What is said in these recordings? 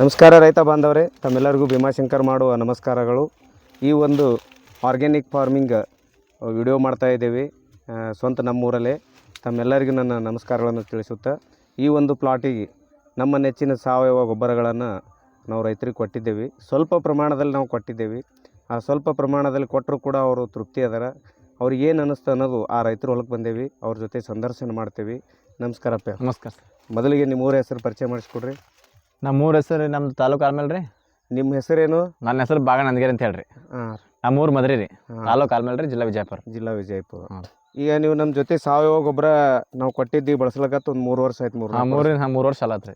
ನಮಸ್ಕಾರ ರೈತ ಬಾಂಧವರೇ ತಮ್ಮೆಲ್ಲರಿಗೂ ಭೀಮಾಶಂಕರ್ ಮಾಡುವ ನಮಸ್ಕಾರಗಳು. ಈ ಒಂದು ಆರ್ಗ್ಯಾನಿಕ್ ಫಾರ್ಮಿಂಗ್ ವಿಡಿಯೋ ಮಾಡ್ತಾ ಇದ್ದೀವಿ. ಸ್ವಂತ ನಮ್ಮೂರಲ್ಲೇ ತಮ್ಮೆಲ್ಲರಿಗೂ ನನ್ನ ನಮಸ್ಕಾರಗಳನ್ನು ತಿಳಿಸುತ್ತಾ ಈ ಒಂದು ಪ್ಲಾಟಿಗೆ ನಮ್ಮ ನೆಚ್ಚಿನ ಸಾವಯವ ಗೊಬ್ಬರಗಳನ್ನು ನಾವು ರೈತರಿಗೆ ಕೊಟ್ಟಿದ್ದೇವೆ. ಸ್ವಲ್ಪ ಪ್ರಮಾಣದಲ್ಲಿ ನಾವು ಕೊಟ್ಟಿದ್ದೇವೆ. ಆ ಸ್ವಲ್ಪ ಪ್ರಮಾಣದಲ್ಲಿ ಕೊಟ್ಟರು ಕೂಡ ಅವರು ತೃಪ್ತಿ ಅದರ. ಅವ್ರಿಗೆ ಏನು ಅನ್ನಿಸ್ತು ಅನ್ನೋದು ಆ ರೈತರು ಹೊಲಕ್ಕೆ ಬಂದೇವಿ. ಅವ್ರ ಜೊತೆ ಸಂದರ್ಶನ ಮಾಡ್ತೇವೆ. ನಮಸ್ಕಾರಪ್ಪ. ನಮಸ್ಕಾರ ಮೊದಲಿಗೆ ನಿಮ್ಮ ಊರ ಹೆಸರು ಪರಿಚಯ ಮಾಡಿಸ್ಕೊಡ್ರಿ. ನಮ್ಮ ಊರ ಹೆಸರು ನಮ್ದು ತಾಲೂಕು ಆಲ್ಮೇಲೆ ರೀ ನಿಮ್ಮ ಹೆಸರೇನು? ನನ್ನ ಹೆಸರು ಬಾಗ ನಂದಗಿರಿ ಅಂತ ಹೇಳ್ರಿ. ಹಾಂ ನಮ್ಮೂರು ಮದ್ರಿ ರೀ. ತಾಲೂಕು ಆಲ್ಮೇಲೆ ರೀ ಜಿಲ್ಲಾ ವಿಜಯಪುರ. ಜಿಲ್ಲಾ ವಿಜಯಪುರ. ಹಾಂ. ಈಗ ನೀವು ನಮ್ಮ ಜೊತೆ ಸಾವಯವ ಗೊಬ್ಬರ ನಾವು ಕೊಟ್ಟಿದ್ದೀವಿ ಬಳಸ್ಲಕತ್ತ ಒಂದು ಮೂರು ವರ್ಷ ಆಯ್ತು ಮೂರು ಹಾಂ ಮೂರು ಹಾಂ ಮೂರು ವರ್ಷ ಆಲತ್ ರೀ.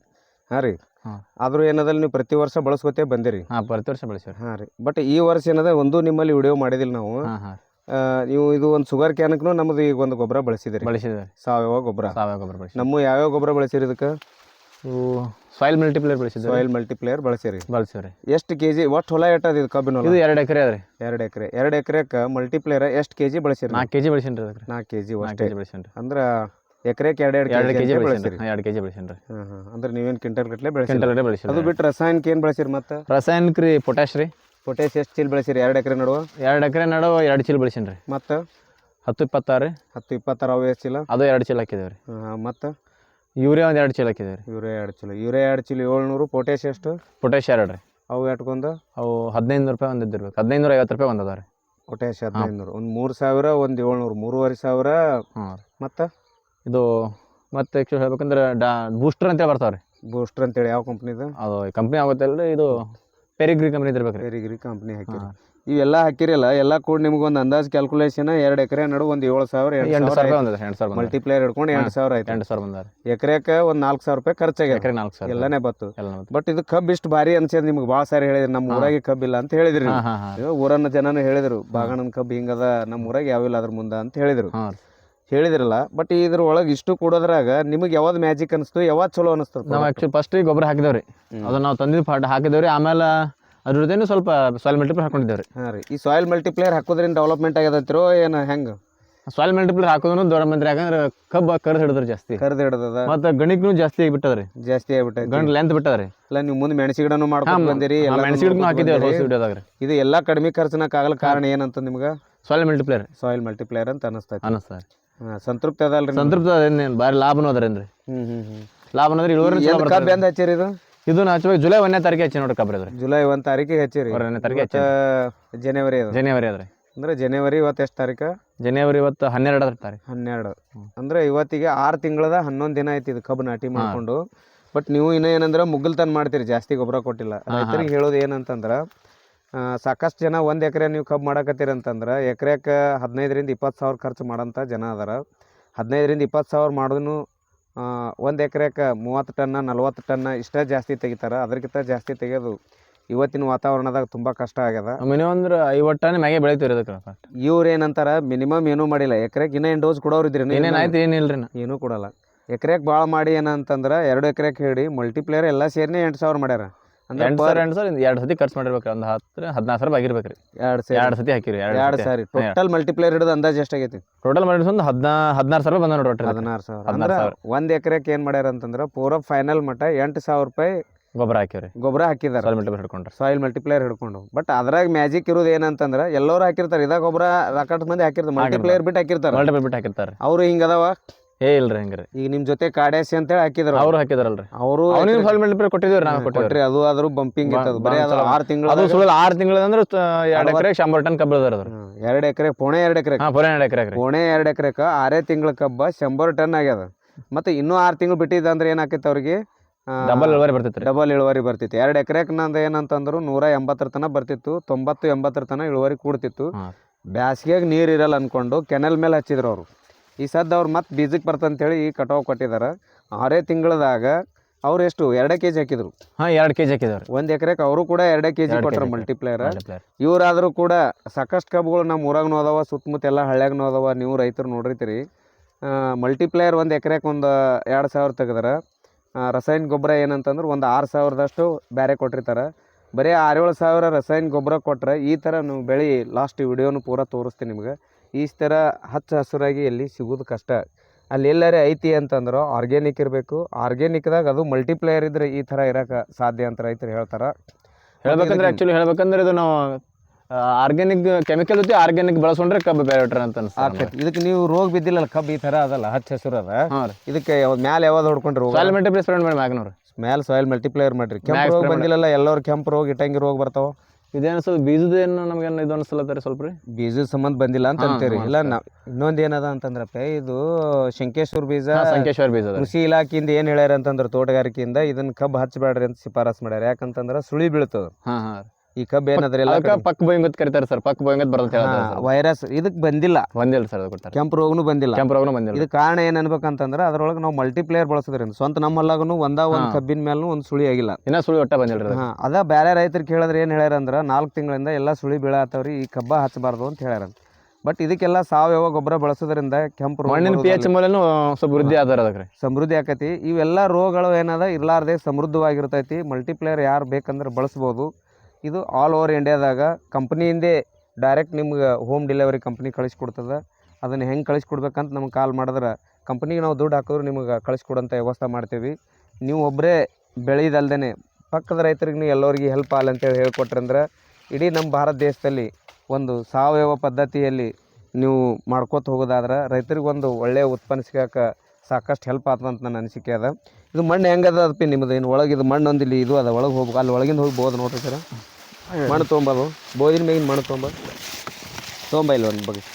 ಹಾಂ ರೀ. ಹಾಂ. ಆದ್ರೂ ಏನದಲ್ಲಿ ನೀವು ಪ್ರತಿ ವರ್ಷ ಬಳಸ್ಕೊತೇ ಬಂದಿರಿ. ಹಾಂ ಪ್ರತಿ ವರ್ಷ ಬೆಳೆಸಿವ್ರಿ ಹಾಂ ರೀ. ಬಟ್ ಈ ವರ್ಷ ಏನದ ಒಂದು ನಿಮ್ಮಲ್ಲಿ ವಿಡಿಯೋ ಮಾಡಿದಿಲ್ಲ ನಾವು. ಹಾಂ ಹಾಂ. ಆ, ನೀವು ಇದು ಒಂದು ಶುಗರ್ ಕ್ಯಾನಕ್ನು ನಮ್ಮದು ಈಗ ಒಂದು ಗೊಬ್ಬರ ಬಳಸಿದಿರಿ. ಬಳಸಿದ್ರಿ ಸಾವಯವ ಗೊಬ್ಬರ. ಸಾವಯವ ಗೊಬ್ಬರ ಬಳಸಿ ನಮ್ಮ ಯಾವ್ಯಾವ ಗೊಬ್ಬರ ಬಳಸಿರಿ ಇದಕ್ಕೆ? ಸಾಯಿಲ್ ಮಲ್ಟಿಪ್ಲೇಯರ್ ಬೆಳೆಸಿದ್ವಿ ಸಾಯಿಲ್ ಮಲ್ಟಿಪ್ಲೇಯರ್ ಬಳಸಿರಿ. ಬಳಸಿವ್ರಿ. ಎಷ್ಟು ಕೆ ಜಿ ಒಟ್ಟು ಹೊಲ ಎಟ್ಟದ ಇದು ಕಬ್ಬಿನ ಹೊಲ? ಇದು ಎರಡು ಎಕರೆ ಅದ್ರಿ. ಎರಡು ಎಕರೆ. ಎರಡು ಎಕರೆಕ್ಕೆ ಮಲ್ಟಿಪ್ಲೇಯರ್ ಎಷ್ಟು ಕೆ ಜಿ ಬಳಸಿರಿ? ನಾಲ್ಕು ಕೆ ಜಿ ರೀ. ಅದಕ್ಕೆ ನಾಲ್ಕು ಕೆ ಜಿ ನಾಲ್ಕು ಕೆ ಜಿ ಬೆಳೆಸಿನ್ರಿ. ಅಂದ್ರೆ ಎಕರೆಕ್ಕೆ ಎರಡು ಎರಡು ಎರಡು ಕೆ ಜಿ ಬಳಸಿರಿ. ಎರಡು ಕೆ ಜಿ ಬೆಳೆಸಿನ್ರಿ ಅಂದ್ರೆ ನೀವೇನು ಕ್ವಿಂಟಲ್ ಗಟ್ಟಲೆ ಬೆಳೆಸಿ ಕ್ವಿಂಟಲ್ ಗಟ್ಟಲೆ ಅದು ಬೆಳೆಸಿದ್ರಿ ಬಿಟ್ಟು ರಾಸಾಯನಿಕ ಏನು ಬೆಳೆಸಿರಿ ಮತ್ತೆ? ರಾಸಾಯನಿಕ ರೀ ಪೊಟ್ಯಾಶ್ ರೀ. ಪೊಟ್ಯಾಶ್ ಎಷ್ಟು ಚೀಲ ಬೆಳೆಸಿರಿ? ಎರಡು ಎಕರೆ ನಡುವ? ಎರಡು ಎಕರೆ ನಡುವ ಎರಡು ಚೀಲ ಬೆಳೆಸಿನ್ರಿ. ಮತ್ತೆ? ಹತ್ತು ಇಪ್ಪತ್ತಾರು ಹತ್ತು ಇಪ್ಪತ್ತಾರು ಅವು ಎಷ್ಟು ಚೀಲ? ಅದು ಎರಡು ಚೀಲ ಹಾಕಿದೇವೆ ರೀ ಮತ್ತು? ಯೂರಿಯಾ ಒಂದು ಎರಡು ಚೀಲ ಹಾಕಿದ್ದೀವಿ ರೀ ಯೂರಿಯಾ ಎರಡು ಚೀಲ. ಯೂರಿಯಾ ಎರಡು ಚೀಲ ಏಳ್ನೂರು ಪೊಟ್ಯಾಶ್ ಎಷ್ಟು? ಪೊಟ್ಯಾಶ್ ಎರಡು ರೀ. ಅವು ಎಟ್ಕೊಂಡು ಅವು ಹದಿನೈದು ರೂಪಾಯಿ ಒಂದು ಇದ್ದಿರ್ಬೇಕು. ಹದಿನೈದು ನೂರ ಐವತ್ತು ರೂಪಾಯಿ ಒಂದು ಅದ ರೀ. ಪೊಟ್ಯಾಶ್ ಹದಿನೈದು ನೂರು ಒಂದು ಮೂರು ಸಾವಿರ ಒಂದು ಏಳ್ನೂರು. ಮೂರುವರೆ ಸಾವಿರ. ಹಾಂ ಮತ್ತು? ಇದು ಮತ್ತೆ ಆ್ಯಕ್ಚುಲಿ ಹೇಳ್ಬೇಕಂದ್ರೆ ಡಾ ಬೂಸ್ಟರ್ ಅಂತೇಳಿ ಬರ್ತಾವೆ ರೀ. ಬೂಸ್ಟರ್ ಅಂತೇಳಿ ಯಾವ ಕಂಪ್ನಿದು ಅದು ಕಂಪ್ನಿ ಆಗುತ್ತಲ್ಲ ಇದು ಪೆರಿಗ್ರಿ ಕಂಪ್ನಿ ಇರ್ಬೇಕು ರೀ. ವೆರಿಗಿರಿ ಕಂಪ್ನಿ ಹಾಕಿ ಹಾಂ. ಇವೆಲ್ಲ ಹಾಕಿರಲ್ಲ ಎಲ್ಲ ಕೂಡ ನಿಮ್ಗೆ ಒಂದು ಅಂದಾಜು ಕ್ಯಾಲ್ಕುಲೇಷನ್ ಎರಡು ಎಕರೆ ನಡು ಒಂದು ಏಳು ಸಾವಿರ ಎಂಟು ಸಾವಿರ ಸಾವಿರ ಎಂಟು ಮಲ್ಟಿಪ್ಲೇಯರ್ ಹಿಡ್ಕೊಂಡು ಎಂಟು ಸಾವಿರ ಆಯ್ತು. ಎಂಟು ಸಾವಿರ ಬಂದಾರೆ ಎಕರೆಕ್ಕೆ ಒಂದು ನಾಲ್ಕು ಸಾವಿರ ರೂಪಾಯಿ ಖರ್ಚಾಗಿದೆ ಎಕರೆ ನಾಲ್ಕು ಸಾವಿರ. ಎಲ್ಲನೇ ಬತ್ತು. ಬಟ್ ಇದು ಕಬ್ಬು ಇಷ್ಟು ಭಾರಿ ಅನ್ಸದ್ ನಿಮ್ಗೆ ಭಾಳ ಸಾರಿ ಹೇಳಿದ್ರಿ ನಮ್ಮ ಊರಾಗೆ ಇಲ್ಲ ಅಂತ ಹೇಳಿದ್ರಿ. ಊರನ್ನ ಜನನು ಹೇಳಿದ್ರು ಬಾಗಣನ ಕಬ್ಬು ಹಿಂಗದ ನಮ್ಮ ಊರಾಗ ಯಾವಿಲ್ಲ ಅದ್ರ ಮುಂದೆ ಅಂತ ಹೇಳಿದ್ರು. ಹೇಳಿದ್ರಲ್ಲ ಬಟ್ ಇದ್ರ ಒಳಗೆ ಇಷ್ಟು ಕೊಡೋದ್ರಾಗ ನಿಮಗೆ ಯಾವ್ದು ಮ್ಯಾಜಿಕ್ ಅನಿಸ್ತು ಯಾವ್ದು ಚಲೋ ಅನಿಸ್ತು ನಾವು ಆ್ಯಕ್ಚುಲಿ ಫಸ್ಟ್ ಗೊಬ್ಬರ ಹಾಕಿದೇವ್ರಿ. ಅದನ್ನ ನಾವು ತಂದಿದ್ದು ಫಾಟ್ ಹಾಕಿದೇವ್ರಿ. ಆಮೇಲೆ ಅದ್ರ ಜೊತೆನೂ ಸ್ವಲ್ಪ ಸಾಯಿಲ್ ಮಲ್ಟಿಪ್ಲೇರ್ ಹಾಕೊಂಡಿದ್ದೇವೆ ರೀ. ಹಾಂ ರೀ. ಈ ಸಾಯಿಲ್ ಮಲ್ಟಿಪ್ಲೇಯರ್ ಹಾಕೋದ್ರಿಂದ ಡೆವಲಪ್ಮೆಂಟ್ ಆಗ್ಯದತ್ತಿರೋ ಏನು ಹೆಂಗೆ? ಸಾಯಿಲ್ ಮಲ್ಟಿಪ್ಲೇರ್ ಹಾಕೋದ್ರೂ ದೊಡ್ಡ ಮಂದಿರ ಯಾಕಂದ್ರೆ ಕಬ್ಬ ಕರ್ದು ಹಿಡಿದ್ರೆ ಜಾಸ್ತಿ. ಕರ್ದು ಹಿಡ್ದದ? ಮತ್ತು ಗಣಿಗೂ ಜಾಸ್ತಿ ಆಗಿಬಿಟ್ಟದ್ರಿ ಜಾಸ್ತಿ ಆಗಿಬಿಟ್ಟೆ ಗಂಡು ಲೆಂತ್ ಬಿಟ್ಟದ್ರಿ ರೀ. ಇಲ್ಲ ನೀವು ಮುಂದೆ ಮೆಣಸಿ ಗಿಡನೂ ಮಾಡ್ಕೊಂಡು ಬಂದಿರಿ ಎಲ್ಲ ಮೆಣಸಿ ಗಿಡನೂ ಹಾಕಿದ್ದೇವೆ ಹೊಸ ವಿಡಿಯೋದಾಗ ರೀ. ಇದು ಎಲ್ಲ ಕಡಿಮೆ ಖರ್ಚನಕ್ಕೆ ಆಗಲ್ಲ ಕಾರಣ ಏನಂತ ನಿಮ್ಗೆ? ಸಾಯಿಲ್ ಮಲ್ಟಿಪ್ಲೇರ್ ಸಾಯಿಲ್ ಮಲ್ಟಿಪ್ಲೇಯರ್ ಅಂತ ಅನಿಸ್ತೈತಿ. ಅನಿಸ್ತಾರೆ ರೀ. ಹಾಂ ಸಂತೃಪ್ತಿ ಅದಲ್ರಿ ಸಂತೃಪ್ತ ಅದೇನು ಭಾರಿ ಲಾಭನೂ ಅದ್ರೇನು ಹ್ಞೂ ಹ್ಞೂ ಹ್ಞೂ ಲಾಭನೂ ಅಂದ್ರೆ ಇಳುವರಿ ಕಬ್ಬು. ಎಂದ ಹಚ್ಚಿರಿ ಇದು? ಇದು ನಾಚುವಾಗಿ ಜುಲೈ ಒಂದನೇ ತಾರೀಕು ಹಚ್ಚಿ ನೋಡ್ರಿ ಕಬ್ರಿ ಅದ್ರಿ. ಜುಲೈ ಒಂದ್ ತಾರೀಕಿಗೆ ಹಚ್ಚಿರಿ. ಒಂದನೇ ತಾರೀಕು ಹಚ್ಚಿ. ಜನವರಿ ಅದು. ಜನವರಿ ಅದ್ರಿ. ಅಂದ್ರೆ ಜನವರಿ ಇವತ್ತು ಎಷ್ಟು ತಾರೀಕು ಜನವರಿ ಇವತ್ತು ಹನ್ನೆರಡು ಅದ್ರ ತಾರೀಕು ಹನ್ನೆರಡು. ಅಂದ್ರೆ ಇವತ್ತಿಗೆ ಆರು ತಿಂಗಳದ ಹನ್ನೊಂದು ದಿನ ಐತಿ ಇದು ಕಬ್ಬು ನಾಟಿ ಮಾಡ್ಕೊಂಡು. ಬಟ್ ನೀವು ಇನ್ನೂ ಏನಂದ್ರೆ ಮುಗ್ಗಲ್ತನ ಮಾಡ್ತೀರಿ ಜಾಸ್ತಿ ಗೊಬ್ಬರ ಕೊಟ್ಟಿಲ್ಲ. ರೈತರಿಗೆ ಹೇಳೋದು ಏನಂತಂದ್ರೆ ಸಾಕಷ್ಟು ಜನ ಒಂದು ಎಕರೆ ನೀವು ಕಬ್ಬು ಮಾಡಕತ್ತೀರಿ ಅಂತಂದ್ರೆ ಎಕರೆಕ್ಕೆ ಹದಿನೈದರಿಂದ ಇಪ್ಪತ್ತು ಸಾವಿರ ಖರ್ಚು ಮಾಡೋಂಥ ಜನ ಅದಾರ. ಹದಿನೈದರಿಂದ ಇಪ್ಪತ್ತು ಸಾವಿರ ಮಾಡಿದ್ನು ಒಂದು ಎಕ್ರೆಗೆ ಮೂವತ್ತು ಟನ್ನ ನಲ್ವತ್ತು ಟನ್ನ ಇಷ್ಟೇ ಜಾಸ್ತಿ ತೆಗಿತಾರೆ. ಅದಕ್ಕಿಂತ ಜಾಸ್ತಿ ತೆಗೆಯೋದು ಇವತ್ತಿನ ವಾತಾವರಣದಾಗ ತುಂಬ ಕಷ್ಟ ಆಗ್ಯದ. ಮಿನಿಮಮ್ ಅಂದ್ರೆ ಐವತ್ತು ಟನ್ ಮ್ಯಾಗೆ ಬೆಳಿತೀವಿ ಅದಕ್ಕೆ. ಇವ್ರು ಏನಂತಾರ ಮಿನಿಮಮ್ ಏನೂ ಮಾಡಿಲ್ಲ. ಎಕ್ರೆಗೆ ಇನ್ನೂ ಎಂಟು ಡೋಸ್ ಕೊಡೋರು ಇದ್ರಿ? ಏನೇನು ಆಯ್ತು ಏನಿಲ್ರಿ ನಾ? ಏನೂ ಕೊಡಲ್ಲ. ಎಕ್ರೆಗೆ ಭಾಳ ಮಾಡಿ ಏನಂತಂದ್ರೆ ಎರಡು ಎಕ್ರೆಗೆ ಹೇಳಿ ಮಲ್ಟಿಪ್ಲೇಯರ್ ಎಲ್ಲ ಸೇರಿನೇ ಎಂಟು ಸಾವಿರ ಮಾಡ್ಯಾರ. ಎಂಟು ಸಾವಿರ ಎಂಟು ಸಾವಿರ ಎರಡು ಸತಿ ಖರ್ಚು ಮಾಡಿರ್ಬೇಕು ಒಂದು ಹತ್ತು ಹದಿನಾರು ಸಾವಿರ ಆಗಿರ್ಬೇಕು ರೀ ಎರಡು ಸೇರಿ. ಎರಡು ಸತಿ ಹಾಕಿರಿ ಎರಡು ಎರಡು ಸಾರಿ. ಟೋಟಲ್ ಮಲ್ಟಿಪ್ಲೇಯರ್ ಹಿಡಿದು ಅಂದಾಜು ಎಷ್ಟಾಗೈತಿ? ಟೋಟಲ್ ಮಾಡಿದ್ರೆ ಒಂದು ಹದಿನಾ ಹದಿನಾರು ಸಾವಿರ ಬಂದ ನೋಡಿ ಒಟ್ಟು ಹದಿನಾರು ಸಾವಿರ. ಹದಿನಾರು ಸಾವಿರ. ಒಂದು ಎಕರೆಗೆ ಏನು ಮಾಡ್ಯಾರ ಅಂತಂದ್ರೆ ಪೂರ ಫೈನಲ್ ಮಟ್ಟ ಎಂಟು ಸಾವಿರ ರೂಪಾಯಿ ಗೊಬ್ಬರ ಹಾಕಿವ್ರಿ. ಗೊಬ್ಬರ ಹಾಕಿದ್ದಾರೆ ಸಾಯಿಲ್ ಮಲ್ಟಿಪ್ಲೇರ್ ಹಿಡ್ಕೊಂಡ್ರೆ. ಸಾಯಿಲ್ ಮಲ್ಟಿಪ್ಲೇಯರ್ ಹಿಡ್ಕೊಂಡು. ಬಟ್ ಅದ್ರಾಗ ಮ್ಯಾಜಿಕ್ ಇರೋದು ಏನಂತಂದ್ರೆ ಎಲ್ಲರೂ ಹಾಕಿರ್ತಾರೆ. ಇದಾಗ ಗೊಬ್ಬರ ರಾಕಟ್ ಮಂದಿ ಹಾಕಿರ್ತಾರೆ. ಮಲ್ಟಿಪ್ಲೇಯರ್ ಬಿಟ್ಟು ಹಾಕಿರ್ತಾರೆ. ಮಲ್ಟಿಪ್ಲೇಯರ್ ಬಿಟ್ಟು ಹಾಕಿರ್ತಾರೆ. ಅವರು ಹಿಂಗದವ ಏ ಇಲ್ರಿ ಹಂಗ್ರಿ. ಈಗ ನಿಮ್ ಜೊತೆ ಕಾಡೇಸಿ ಅಂತೇಳಿ ಹಾಕಿದ್ರು ಅವ್ರು. ಹಾಕಿದಾರಲ್ರಿ. ಅವರು ಅವ್ನಿಗೆ ಸಾಲ್ ಮಲ್ಟಿಪ್ಲೇರ್ ಕೊಟ್ಟಿದ್ದೀವಿ ನಾವು ಕೊಟ್ಟಿವ್ರಿ ಕೊಟ್ರಿ ಅದು ಆದ್ರೂ ಬಂಪಿಂಗ್ ಇರ್ತದ ಬರೀ ಅದು. ಆರು ತಿಂಗಳು ಅದು ಸುಳ್ಳು ಆರು ತಿಂಗಳು ಅಂದ್ರೆ ಎರಡು ಎಕರೆ ಶಂಬರ್ ಟನ್ ಕಬ್ಬು ಅದಾರ ಅದ್ರ. ಎರಡು ಎಕರೆ ಪೋಣೆ ಎರಡು ಎಕರೆ ಹಾಂ ಪುರ ಎರಡು ಎಕರೆ ರೀ ಪೋಣೆ ಎರಡು ಎಕರೆಕ ಆರೇ ತಿಂಗಳ ಕಬ್ಬ ಶಂಬರ್ ಟನ್ ಆಗ್ಯದ. ಮತ್ತೆ ಇನ್ನೂ ಆರು ತಿಂಗಳು ಬಿಟ್ಟಿದ್ದ ಅಂದ್ರೆ ಏನಾಕೈತೆ ಅವ್ರಿಗೆ? ಡಬಲ್ ಇಳುವರಿ ಬರ್ತಿತ್ತು ರೀ ಡಬಲ್ ಇಳುವರಿ ಬರ್ತಿತ್ತು. ಎರಡು ಎಕರೆಕ್ ನಂದು ಏನಂತಂದ್ರು ನೂರ ಎಂಬತ್ತರ ತನಕ ಬರ್ತಿತ್ತು. ತೊಂಬತ್ತು ಎಂಬತ್ತರ ತನಕ ಇಳುವರಿ ಕೂಡ್ತಿತ್ತು. ಹಾಂ. ಬ್ಯಾಸ್ಗ್ಯಾಗ ನೀರು ಇರಲ್ಲ ಅನ್ಕೊಂಡು ಕೆನಲ್ ಮೇಲೆ ಹಚ್ಚಿದ್ರು ಅವರು. ಈ ಸದ್ದು ಅವ್ರು ಮತ್ತೆ ಬೀಜಕ್ಕೆ ಬರ್ತಂತೇಳಿ ಈ ಕಟಾವು ಕೊಟ್ಟಿದ್ದಾರೆ ಆರೇ ತಿಂಗಳದಾಗ ಅವ್ರು ಎಷ್ಟು? ಎರಡೇ ಕೆ ಜಿ ಹಾಕಿದ್ರು. ಹಾಂ ಎರಡು ಕೆ ಜಿ ಹಾಕಿದ್ದಾರೆ ಒಂದು ಎಕರೆಗೆ ಅವರು ಕೂಡ ಎರಡೇ ಕೆ ಜಿ ಕೊಟ್ಟರು ಮಲ್ಟಿಪ್ಲೇಯರ್ ಇವರಾದರೂ ಕೂಡ ಸಾಕಷ್ಟು ಕಬ್ಬುಗಳು ನಮ್ಮ ಊರಾಗನೂ ಅದಾವ ಸುತ್ತಮುತ್ತ ಎಲ್ಲ ಹಳ್ಳ್ಯಾಗನೂ ಅದಾವ ನೀವು ರೈತರು ನೋಡಿರ್ತೀರಿ. ಮಲ್ಟಿಪ್ಲೇಯರ್ ಒಂದು ಎಕರೆಗೆ ಒಂದು ಎರಡು ಸಾವಿರ ತೆಗೆದಾರ. ರಸಾಯನ ಗೊಬ್ಬರ ಏನಂತಂದ್ರೆ ಒಂದು ಆರು ಸಾವಿರದಷ್ಟು ಬೇರೆ ಕೊಟ್ಟಿರ್ತಾರೆ. ಬರೀ ಆರೇಳು ಸಾವಿರ ರಸಾಯನ ಗೊಬ್ಬರ ಕೊಟ್ಟರೆ ಈ ಥರ ನೀವು ಬೆಳೆ ಲಾಸ್ಟ್ ವಿಡಿಯೋನು ಪೂರ ತೋರಿಸ್ತೀನಿ ನಿಮ್ಗೆ. ಈ ಥರ ಹಚ್ಚ ಹಸಿರಾಗಿ ಎಲ್ಲಿ ಸಿಗೋದು ಕಷ್ಟ. ಅಲ್ಲಿ ಎಲ್ಲರೇ ಐತಿ ಅಂತಂದ್ರೆ ಆರ್ಗ್ಯಾನಿಕ್ ಇರಬೇಕು. ಆರ್ಗ್ಯಾನಿಕ್ದಾಗ ಅದು ಮಲ್ಟಿಪ್ಲೇಯರ್ ಇದ್ರೆ ಈ ಥರ ಇರೋಕೆ ಸಾಧ್ಯ ಅಂತ ರೈತರು ಹೇಳ್ತಾರೆ. ಹೇಳ್ಬೇಕಂದ್ರೆ ಆ್ಯಕ್ಚುಲಿ ಹೇಳ್ಬೇಕಂದ್ರೆ ಇದು ನಾವು ಆರ್ಗ್ಯಾನಿಕ್ ಕೆಮಿಕಲ್ ಜೊತೆ ಆರ್ಗ್ಯಾನಿಕ್ ಬಳಸ್ಕೊಂಡ್ರೆ ಕಬ್ಬು ಬೆಳೆಟ್ರ ಅಂತ ಆಗ್ತೈತಿ. ಇದಕ್ಕೆ ನೀವು ರೋಗ ಬಿದ್ದಿಲ್ಲ ಕಬ್ಬು ಈ ಥರ ಅದಲ್ಲ ಹಚ್ಚ ಹಸಿರು ಅದ. ಇದಕ್ಕೆ ಮ್ಯಾಲೆ ಯಾವ್ದು ಹೊಡ್ಕೊಂಡ್ರಿ ಸಾಯಿಲ್ ಮಲ್ಟಿಪ್ಲೇಸ್ ಮಾಡಿ ಮ್ಯಾಗ್ನವ್ರು. ಮ್ಯಾಲೆ ಸಾಯಿಲ್ ಮಲ್ಟಿಪ್ಲೇಯರ್ ಮಾಡಿರಿ. ಕೆಂಪು ರೋಗ ಬಂದಿಲ್ಲ ಎಲ್ಲರೂ ಕೆಂಪು ರೋಗ ಇಟ್ಟಂಗಿ ರೋಗ ಬರ್ತಾವ. ಇದೇನು ಸ್ವಲ್ಪ ಬೀಜದ ಏನು ನಮ್ಗೆ ಇದು ಅನಿಸ್ಲತ್ತಾರೆ ಸ್ವಲ್ಪ ರೀ? ಬೀಜದ ಸಂಬಂಧ ಬಂದಿಲ್ಲ ಅಂತ ಅಂತೀರಿ. ಇಲ್ಲ ನಾ ಇನ್ನೊಂದು ಏನದ ಅಂತಂದ್ರಪ್ಪ ಇದು ಶಂಕೇಶ್ವರ ಬೀಜ ಸಂಕೇಶ್ವರ ಬೀಜ ಅದ ಕೃಷಿ ಇಲಾಖೆಯಿಂದ ಏನು ಹೇಳ್ಯಾರ ಅಂತಂದ್ರೆ ತೋಟಗಾರಿಕೆಯಿಂದ ಇದನ್ನ ಕಬ್ಬು ಹಚ್ಚಬೇಡ್ರಿ ಅಂತ ಶಿಫಾರಸ್ ಮಾಡ್ಯಾರ. ಯಾಕಂತಂದ್ರ ಸುಳಿ ಬೀಳ್ತದ. ಹಾಂ ಹಾಂ ಈ ಕಬ್ಬು ಏನಾದ್ರೆ ಎಲ್ಲ ಅದಕ್ಕೆ ಪಕ್ ಬೋಯಿಂಗ್ ಅಂತ ಕರಿತಾರೆ ಸರ್ ಪಕ್ ಬೋಯಿಂಗ್ ಅಂತ ಬರ್ತದೆ ವೈರಸ್ ಇದಕ್ಕೆ ಬಂದಿಲ್ಲ. ಬಂದಿಲ್ಲ ಸರ್ ಅದು ಕೊಡ್ತಾರೆ. ಕೆಂಪು ರೋಗನು ಬಂದಿಲ್ಲ. ಕೆಂಪು ರೋಗನು ಬಂದಿಲ್ಲ. ಇದು ಕಾರಣ ಏನ್ ಅನ್ಬೇಕಂತಂದ್ರೆ ಅದ್ರೊಳಗೆ ನಾವು ಮಲ್ಟಿಪ್ಲೇಯರ್ ಬಳಸೋದ್ರಿಂದ ಸ್ವಂತ ನಮ್ಮಲ್ಲಾಗನು ಒಂದ ಒಂದು. ಕಬ್ಬಿನ ಮೇಲೂ ಒಂದು ಸುಳಿ ಆಗಿಲ್ಲ. ಇನ್ನ ಸುಳಿ ಒಟ್ಟ ಬಂದಿಲ್ಲ ಅದ ಬೇರೆ ರೈತರು ಕೇಳಿದ್ರೆ ಏನು ಹೇಳ್ಯಾರ ಅಂದ್ರೆ ನಾಲ್ಕು ತಿಂಗಳಿಂದ ಎಲ್ಲ ಸುಳಿ ಬೀಳತ್ತವ್ರಿ ಈ ಕಬ್ಬ ಹಚ್ಚಬಾರ್ದು ಅಂತ ಹೇಳ್ಯಾರ ಬಟ್ ಇದಕ್ಕೆಲ್ಲ ಸಾವಯವ ಗೊಬ್ಬರ ಬಳಸೋದ್ರಿಂದ ಕೆಂಪು ಮಣ್ಣಿನ ಪಿ ಎಚ್ ಮೇಲೆ ಸ್ವಲ್ಪ ವೃದ್ಧಿ ಆಧಾರ ಅದಕ್ಕೆ ಸಮೃದ್ಧಿ ಆಕತಿ. ಇವೆಲ್ಲ ರೋಗಗಳು ಏನದ ಇರ್ಲಾರ್ದೆ ಸಮೃದ್ಧವಾಗಿರ್ತೈತಿ. ಮಲ್ಟಿಪ್ಲೇಯರ್ ಯಾರು ಬೇಕಂದ್ರೆ ಬಳಸ್ಬೋದು. ಇದು ಆಲ್ ಓವರ್ ಇಂಡಿಯಾದಾಗ ಕಂಪ್ನಿಯಿಂದೇ ಡೈರೆಕ್ಟ್ ನಿಮ್ಗೆ ಹೋಮ್ ಡೆಲಿವರಿ ಕಂಪ್ನಿ ಕಳಿಸ್ಕೊಡ್ತದೆ. ಅದನ್ನು ಹೆಂಗೆ ಕಳಿಸ್ಕೊಡ್ಬೇಕಂತ ನಮ್ಗೆ ಕಾಲ್ ಮಾಡಿದ್ರೆ ಕಂಪ್ನಿಗೆ ನಾವು ದುಡ್ಡು ಹಾಕಿದ್ರೆ ನಿಮಗೆ ಕಳಿಸ್ಕೊಡೋಂಥ ವ್ಯವಸ್ಥೆ ಮಾಡ್ತೀವಿ. ನೀವು ಒಬ್ಬರೇ ಬೆಳೆದಲ್ದೇ ಪಕ್ಕದ ರೈತರಿಗೆ ನೀವು ಎಲ್ಲರಿಗೆ ಹೆಲ್ಪ್ ಆಗಲಿ ಅಂತೇಳಿ ಹೇಳ್ಕೊಟ್ರಂದ್ರೆ ಇಡೀ ನಮ್ಮ ಭಾರತ ದೇಶದಲ್ಲಿ ಒಂದು ಸಾವಯವ ಪದ್ಧತಿಯಲ್ಲಿ ನೀವು ಮಾಡ್ಕೋತ ಹೋಗೋದಾದ್ರೆ ರೈತರಿಗೆ ಒಂದು ಒಳ್ಳೆಯ ಉತ್ಪನ್ನ ಸಿಗೋಕೆ ಸಾಕಷ್ಟು ಹೆಲ್ಪ್ ಆಗ್ತದೆ ಅಂತ ನನ್ನ ಅನಿಸಿಕೆ ಅದ. ಇದು ಮಣ್ಣು ಹೆಂಗದ ಅದಪ್ಪಿ ನಿಮ್ಮದು ಏನು ಒಳಗೆ ಇದು ಮಣ್ಣು ಒಂದಿಲ್ಲಿ ಇದು ಅದ. ಒಳಗೆ ಹೋಗ್ಬೇಕು ಅಲ್ಲಿ ಒಳಗಿಂದ ಹೋಗಿ ಬೋದು ನೋಡ್ರಿ ಸರ. ಮಣ್ಣು ತೊಗೊಂಬೋದು ಬೋದಿನ ಮೇಗಿನ ಮಣ್ಣು ತೊಗೊಂಬ. ತೊಗೊಂಬ ಇಲ್ಲ ಒಂದು ಬಗ್ಸಿ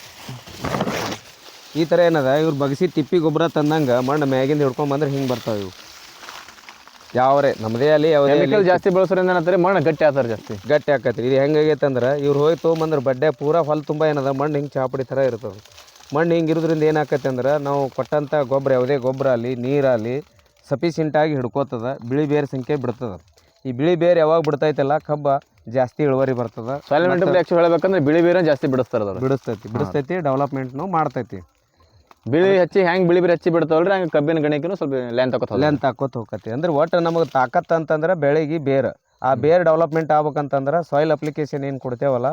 ಈ ಥರ ಏನದ? ಇವ್ರು ಬಗ್ಸಿ ತಿಪ್ಪಿ ಗೊಬ್ಬರ ತಂದಂಗೆ ಮಣ್ಣು ಮ್ಯಾಗಿಂದ ಹಿಡ್ಕೊಂಬಂದ್ರೆ ಹಿಂಗೆ ಬರ್ತಾವೆ ಇವು. ಯಾವ್ರೆ ನಮ್ಮದೇ ಅಲ್ಲಿ ಯಾವುದೇ ಕೆಮಿಕಲ್ ಜಾಸ್ತಿ ಬಳಸೋದ್ರಿಂದ ಏನಂತಾರೆ? ಮಣ್ಣು ಗಟ್ಟಿ ಆತಾರೆ ಜಾಸ್ತಿ. ಗಟ್ಟಿ ಆಕತ್ರಿ. ಇದು ಹೆಂಗಾಗೈತೆ ಅಂದ್ರೆ ಇವ್ರು ಹೋಗಿ ತೊಗೊಂಬಂದ್ರೆ ಬಡ್ಡೆ ಪೂರಾ ಹೊಲ ತುಂಬ ಏನದ? ಮಣ್ಣು ಹಿಂಗೆ ಚಾಪಡಿ ಥರ ಇರ್ತದೆ ಮಣ್ಣು ಹಿಂಗೆ ಇರೋದ್ರಿಂದ ಏನಾಕತ್ತೆ ಅಂದ್ರೆ ನಾವು ಕೊಟ್ಟಂಥ ಗೊಬ್ಬರ ಯಾವುದೇ ಗೊಬ್ಬರ ಆಗಲಿ ನೀರಾಗಲಿ ಸಫಿಷಿಯಂಟಾಗಿ ಹಿಡ್ಕೋತದ. ಬಿಳಿ ಬೇರೆ ಸಂಖ್ಯೆ ಬಿಡ್ತದ. ಈ ಬಿಳಿ ಬೇರೆ ಯಾವಾಗ ಬಿಡ್ತೈತಲ್ಲ ಕಬ್ಬ ಜಾಸ್ತಿ ಇಳುವರಿ ಬರ್ತದೆ. ಸಾಯಿಲ್ ಆ್ಯಕ್ಚುಲಿ ಹೇಳ್ಬೇಕಂದ್ರೆ ಬಿಳಿ ಬೇರೆ ಜಾಸ್ತಿ ಬಿಡಿಸ್ತಾರೆ ಅದು ಬಿಡಿಸ್ತೈತಿ ಬಿಡಿಸ್ತೈತಿ ಡೆವಲಪ್ಮೆಂಟ್ನು ಮಾಡ್ತೈತಿ. ಬಿಳಿ ಹಚ್ಚಿ ಹೆಂಗೆ ಬಿಳಿ ಬೇರೆ ಹಚ್ಚಿ ಬಿಡ್ತಾವಲ್ರಿ ಹಂಗೆ ಕಬ್ಬಿನ ಗಣಿಕೂ ಸ್ವಲ್ಪ ಲೆಂತ್ ಹಾಕೋತ ಲೆಂತ್ ಹಾಕೋತ ಹೋಗತಿ ಅಂದ್ರೆ ಒಟ್ಟು ನಮಗೆ ತಾಕತ್ ಅಂತಂದ್ರೆ ಬೆಳೆಗೆ ಬೇರು. ಆ ಬೇರ್ ಡೆವಲಪ್ಮೆಂಟ್ ಆಗ್ಬೇಕಂತಂದ್ರೆ ಸಾಯಿಲ್ ಅಪ್ಲಿಕೇಶನ್ ಏನು ಕೊಡ್ತೇವಲ್ಲ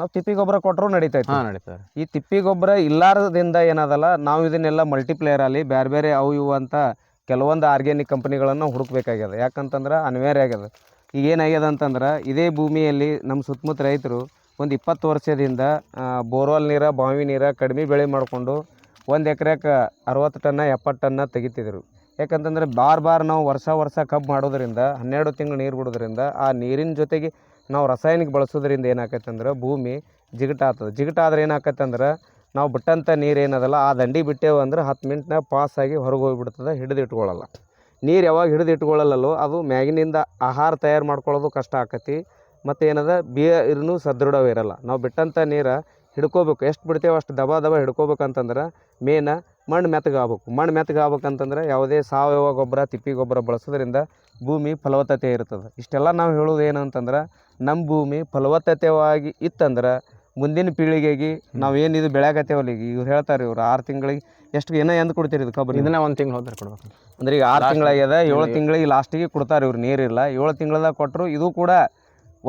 ನಾವು ತಿಪ್ಪಿ ಗೊಬ್ಬರ ಕೊಟ್ಟರು ನಡೀತೈತಿ. ಹಾಂ ನಡೀತಾರೆ ಈ ತಿಪ್ಪಿ ಗೊಬ್ಬರ ಇಲ್ಲಾರದಿಂದ ಏನದಲ್ಲ ನಾವು ಇದನ್ನೆಲ್ಲ ಮಲ್ಟಿಪ್ಲೇಯರ್ ಅಲ್ಲಿ ಬೇರೆ ಬೇರೆ ಅವು ಇವು ಅಂತ ಕೆಲವೊಂದು ಆರ್ಗ್ಯಾನಿಕ್ ಕಂಪ್ನಿಗಳನ್ನು ಹುಡುಕ್ಬೇಕಾಗ್ಯದ. ಯಾಕಂತಂದ್ರೆ ಅನಿವಾರ್ಯ ಆಗ್ಯದ. ಈಗ ಏನಾಗ್ಯದ ಅಂತಂದ್ರೆ ಇದೇ ಭೂಮಿಯಲ್ಲಿ ನಮ್ಮ ಸುತ್ತಮುತ್ತ ರೈತರು ಒಂದು ಇಪ್ಪತ್ತು ವರ್ಷದಿಂದ ಬೋರ್ವೆಲ್ ನೀರ, ಬಾವಿ ನೀರ ಕಡಿಮೆ ಬೆಳೆ ಮಾಡಿಕೊಂಡು ಒಂದು ಎಕ್ರೆಗೆ ಅರವತ್ತು ಟನ್ನ, ಎಪ್ಪತ್ತು ಟನ್ನ ತೆಗಿತಿದ್ರು. ಯಾಕಂತಂದ್ರೆ ಬಾರ್ ಬಾರ್ ನಾವು ವರ್ಷ ವರ್ಷ ಕಬ್ಬು ಮಾಡೋದರಿಂದ, ಹನ್ನೆರಡು ತಿಂಗಳು ನೀರು ಬಿಡೋದ್ರಿಂದ, ಆ ನೀರಿನ ಜೊತೆಗೆ ನಾವು ರಾಸಾಯನಿಕ ಬಳಸೋದ್ರಿಂದ ಏನಾಕೈತೆ ಅಂದ್ರೆ ಭೂಮಿ ಜಿಗಟಾತದ ಜಿಗಟಾದ್ರೆ ಏನಾಗತ್ತಂದ್ರೆ ನಾವು ಬಿಟ್ಟಂಥ ನೀರು ಏನದಲ್ಲ, ಆ ದಂಡಿ ಬಿಟ್ಟೇವು ಅಂದ್ರೆ ಹತ್ತು ಮಿನಿಟ್ನಾಗ ಪಾಸ್ ಆಗಿ ಹೊರಗೆ ಹೋಗಿಬಿಡ್ತದೆ ಹಿಡಿದು ಇಟ್ಕೊಳ್ಳಲ್ಲ ನೀರು ಯಾವಾಗ ಹಿಡಿದು ಇಟ್ಕೊಳ್ಳಲ್ಲೋ ಅದು ಮ್ಯಾಗಿನಿಂದ ಆಹಾರ ತಯಾರು ಮಾಡ್ಕೊಳ್ಳೋದು ಕಷ್ಟ ಆಕತಿ. ಮತ್ತು ಏನದ ಬೇರ್ನು ಸದೃಢವಿರಲ್ಲ ನಾವು ಬಿಟ್ಟಂಥ ನೀರು ಹಿಡ್ಕೋಬೇಕು. ಎಷ್ಟು ಬಿಡ್ತೇವೆ ಅಷ್ಟು ದಬ ದಬ ಹಿಡ್ಕೋಬೇಕಂತಂದ್ರೆ ಮೇನ ಮಣ್ಣು ಮೆತ್ತಗಾಗಬೇಕು ಮಣ್ಣು ಮೆತ್ತಗಾಗಬೇಕಂತಂದ್ರೆ ಯಾವುದೇ ಸಾವಯವ ಗೊಬ್ಬರ, ತಿಪ್ಪಿ ಗೊಬ್ಬರ ಬಳಸೋದ್ರಿಂದ ಭೂಮಿ ಫಲವತ್ತತೆ ಇರ್ತದೆ. ಇಷ್ಟೆಲ್ಲ ನಾವು ಹೇಳೋದು ಏನಂತಂದ್ರೆ ನಮ್ಮ ಭೂಮಿ ಫಲವತ್ತತೆವಾಗಿ ಇತ್ತಂದ್ರೆ ಮುಂದಿನ ಪೀಳಿಗೆಗೆ ನಾವು ಏನು ಇದು ಬೆಳೆಯಕತ್ತೇವಲ್ಲ ಈಗ ಇವ್ರು ಹೇಳ್ತಾರೆ ಇವ್ರು ಆರು ತಿಂಗಳಿಗೆ ಎಷ್ಟು ಏನೋ ಎಂದು ಕೊಡ್ತೀರಿ ಇದು ಕಬ್ಬು ಇದನ್ನ ಒಂದು ತಿಂಗಳು ಹೋದ್ರೆ ಕೊಡ್ಬೇಕು. ಅಂದ್ರೆ ಈಗ ಆರು ತಿಂಗಳಾಗ್ಯದ ಏಳು ತಿಂಗ್ಳಿಗೆ. ಲಾಸ್ಟಿಗೆ ಕೊಡ್ತಾರೆ ಇವ್ರು ನೀರಿಲ್ಲ ಏಳು ತಿಂಗಳದಾಗ ಕೊಟ್ಟರು ಇದು ಕೂಡ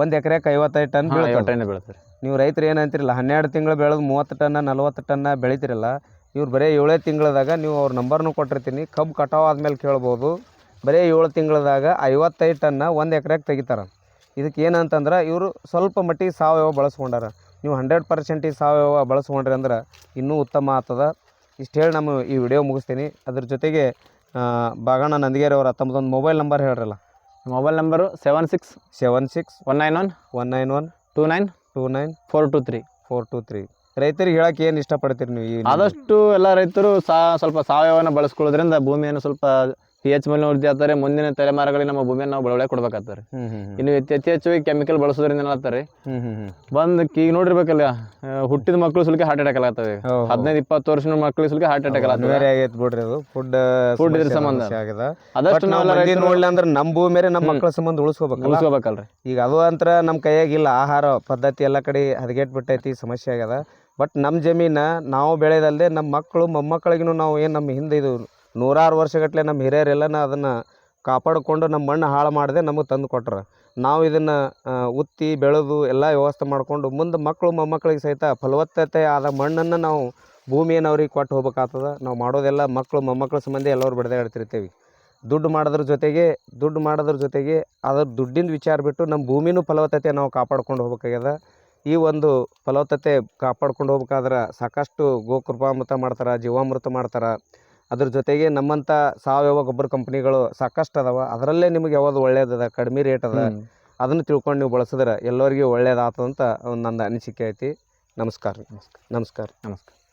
ಒಂದು ಎಕರೆಗೆ ಐವತ್ತೈದು ಟನ್ ಬೀಳ್ತದೆ. ಬೀಳ್ತಾರೆ ನೀವು ರೈತರು ಏನಂತಿರಲ್ಲ ಹನ್ನೆರಡು ತಿಂಗಳು ಬೆಳೆದು ಮೂವತ್ತು ಟನ್ನ ನಲ್ವತ್ತು ಟನ್ನ ಬೆಳಿತಿರಲ್ಲ ಇವ್ರು ಬರೀ ಏಳೇ ತಿಂಗಳದಾಗ ನೀವು ಅವ್ರ ನಂಬರ್ನು ಕೊಟ್ಟಿರ್ತೀನಿ ಕಬ್ಬು ಕಟಾವು ಆದ್ಮೇಲೆ ಕೇಳ್ಬೋದು. ಬರೀ ಏಳು ತಿಂಗಳದಾಗ ಐವತ್ತೈದು ಟನ್ನ ಒಂದು ಎಕರೆಗೆ ತೆಗಿತಾರೆ. ಇದಕ್ಕೆ ಏನಂತಂದ್ರೆ ಇವರು ಸ್ವಲ್ಪ ಮಟ್ಟಿಗೆ ಸಾವಯವ ಬಳಸ್ಕೊಂಡಾರ. ನೀವು ಹಂಡ್ರೆಡ್ ಪರ್ಸೆಂಟಿಗೆ ಸಾವಯವ ಬಳಸ್ಕೊಂಡ್ರಿ ಅಂದ್ರೆ ಇನ್ನೂ ಉತ್ತಮ ಆಗ್ತದ. ಇಷ್ಟು ಹೇಳಿ ನಮ್ಮ ಈ ವಿಡಿಯೋ ಮುಗಿಸ್ತೀನಿ. ಅದ್ರ ಜೊತೆಗೆ ಬಾಗಣ್ಣ ನಂದಿಗೇರಿ ಅವರ ತಮ್ಮದೊಂದು ಮೊಬೈಲ್ ನಂಬರ್ ಹೇಳ್ರಲ್ಲ? Mobile number seven six seven six one nine one one nine one two nine two nine four two three four two three. ರೈತರಿಗೆ ಹೇಳಕ್ಕೆ ಏನು ಇಷ್ಟಪಡ್ತೀರಿ ನೀವು ಈ ಆದಷ್ಟು ಎಲ್ಲ ರೈತರು ಸಾ ಸ್ವಲ್ಪ ಸಾವಯವನ ಬಳಸ್ಕೊಳ್ಳೋದ್ರಿಂದ ಭೂಮಿಯನ್ನು ಸ್ವಲ್ಪ ಪಿ ಎಚ್ ಮೇಲೆ ವೃದ್ಧಿ ಆತಾರೆ ಮುಂದಿನ ತಲೆಮಾರುಗಳಿಗೆ ನಮ್ಮ ಭೂಮಿಯನ್ನು ನಾವು ಬೆಳವಣಿಗೆ ಕೊಡ್ಬೇಕಾಗ್ತಾರೆ ಇನ್ನು ಹೆಚ್ಚು ಹೆಚ್ಚು ಹೆಚ್ಚು ಕೆಮಿಕಲ್ ಬಳಸೋದ್ರಿಂದ ಏನಾಗ್ತಾರೆ ಬಂದು ಈಗ ನೋಡಿರ್ಬೇಕಲ್ಲ ಹುಟ್ಟಿದ ಮಕ್ಕಳು ಸುಲ್ಕೆ ಹಾರ್ಟ್ ಅಟ್ಯಾಕ್ ಆಗತ್ತವೆ ಹೌದು. ಹದಿನೈದು ಇಪ್ಪತ್ತು ವರ್ಷದ ಮಕ್ಕಳು ಸುಲ್ಕೆ ಹಾರ್ಟ್ ಅಟ್ಯಾಕ್ ಆಗತ್ತವೆ ಅನಿವಾರ್ಯ ಆಗೈತೆ ಬಿಡ್ರಿ ಅದು. ಫುಡ್ ಫುಡ್ ಇದ್ರ ಸಂಬಂಧ. ಆದಷ್ಟು ನಾವು ನೋಡ್ಲಿ ಅಂದ್ರೆ ನಮ್ಮ ಭೂಮಿ ನಮ್ಮ ಮಕ್ಕಳ ಸಂಬಂಧ ಉಳಿಸ್ಕೋಬೇಕು ಉಳಿಸ್ಕೋಬೇಕಲ್ರಿ. ಈಗ ಅದು ಅಂತರ ನಮ್ಮ ಕೈಯಾಗಿಲ್ಲ ಆಹಾರ ಪದ್ಧತಿ ಎಲ್ಲ ಕಡೆ ಹದಗೆಟ್ ಬಿಟ್ಟೈತಿ ಸಮಸ್ಯೆ ಆಗ್ಯದ. ಬಟ್ ನಮ್ಮ ಜಮೀನ ನಾವು ಬೆಳೆಯದಲ್ಲದೆ ನಮ್ಮ ಮಕ್ಕಳು ಮೊಮ್ಮಕ್ಕಳಿಗೂ ನಾವು ಏನು ನಮ್ಮ ಹಿಂದೆ ಇದು ನೂರಾರು ವರ್ಷಗಟ್ಟಲೆ ನಮ್ಮ ಹಿರಿಯರೆಲ್ಲನ ಅದನ್ನು ಕಾಪಾಡಿಕೊಂಡು ನಮ್ಮ ಮಣ್ಣು ಹಾಳು ಮಾಡದೆ ನಮಗೆ ತಂದು ಕೊಟ್ರ. ನಾವು ಇದನ್ನು ಉತ್ತಿ, ಬೆಳೆದು ಎಲ್ಲ ವ್ಯವಸ್ಥೆ ಮಾಡಿಕೊಂಡು ಮುಂದೆ ಮಕ್ಕಳು ಮೊಮ್ಮಕ್ಕಳಿಗೆ ಸಹಿತ ಫಲವತ್ತತೆ ಆದ ಮಣ್ಣನ್ನು ನಾವು ಭೂಮಿಯನ್ನು ಅವ್ರಿಗೆ ಕೊಟ್ಟು ಹೋಗ್ಬೇಕಾಗ್ತದೆ. ನಾವು ಮಾಡೋದೆಲ್ಲ ಮಕ್ಕಳು ಮೊಮ್ಮಕ್ಕಳ ಸಂಬಂಧ ಎಲ್ಲರೂ ಬಡ್ದಾಡ್ತಿರ್ತೀವಿ ದುಡ್ಡು ಮಾಡೋದ್ರ ಜೊತೆಗೆ, ದುಡ್ಡು ಮಾಡೋದ್ರ ಜೊತೆಗೆ ಅದರ ದುಡ್ಡಿನ ವಿಚಾರ ಬಿಟ್ಟು ನಮ್ಮ ಭೂಮಿನೂ ಫಲವತ್ತತೆ ನಾವು ಕಾಪಾಡ್ಕೊಂಡು ಹೋಗ್ಬೇಕಾಗ್ಯದ. ಈ ಒಂದು ಫಲವತ್ತತೆ ಕಾಪಾಡ್ಕೊಂಡು ಹೋಗ್ಬೇಕಾದ್ರೆ ಸಾಕಷ್ಟು ಗೋಕೃಪಾಮೃತ ಮಾಡ್ತಾರೆ, ಜೀವಾಮೃತ ಮಾಡ್ತಾರೆ. ಅದ್ರ ಜೊತೆಗೆ ನಮ್ಮಂಥ ಸಾವಯವ ಗೊಬ್ಬರ ಕಂಪ್ನಿಗಳು ಸಾಕಷ್ಟು ಅದಾವ. ಅದರಲ್ಲೇ ನಿಮಗೆ ಯಾವುದು ಒಳ್ಳೇದದ ಕಡಿಮೆ ರೇಟ್ ಅದ. ಅದನ್ನು ತಿಳ್ಕೊಂಡು ನೀವು ಬಳಸಿದ್ರೆ ಎಲ್ಲರಿಗೂ ಒಳ್ಳೇದಾಗ್ತದಂತ ಒಂದು ನನ್ನ ಅನಿಸಿಕೆ ಐತಿ. ನಮಸ್ಕಾರ. ನಮಸ್ಕಾರ. ನಮಸ್ಕಾರ.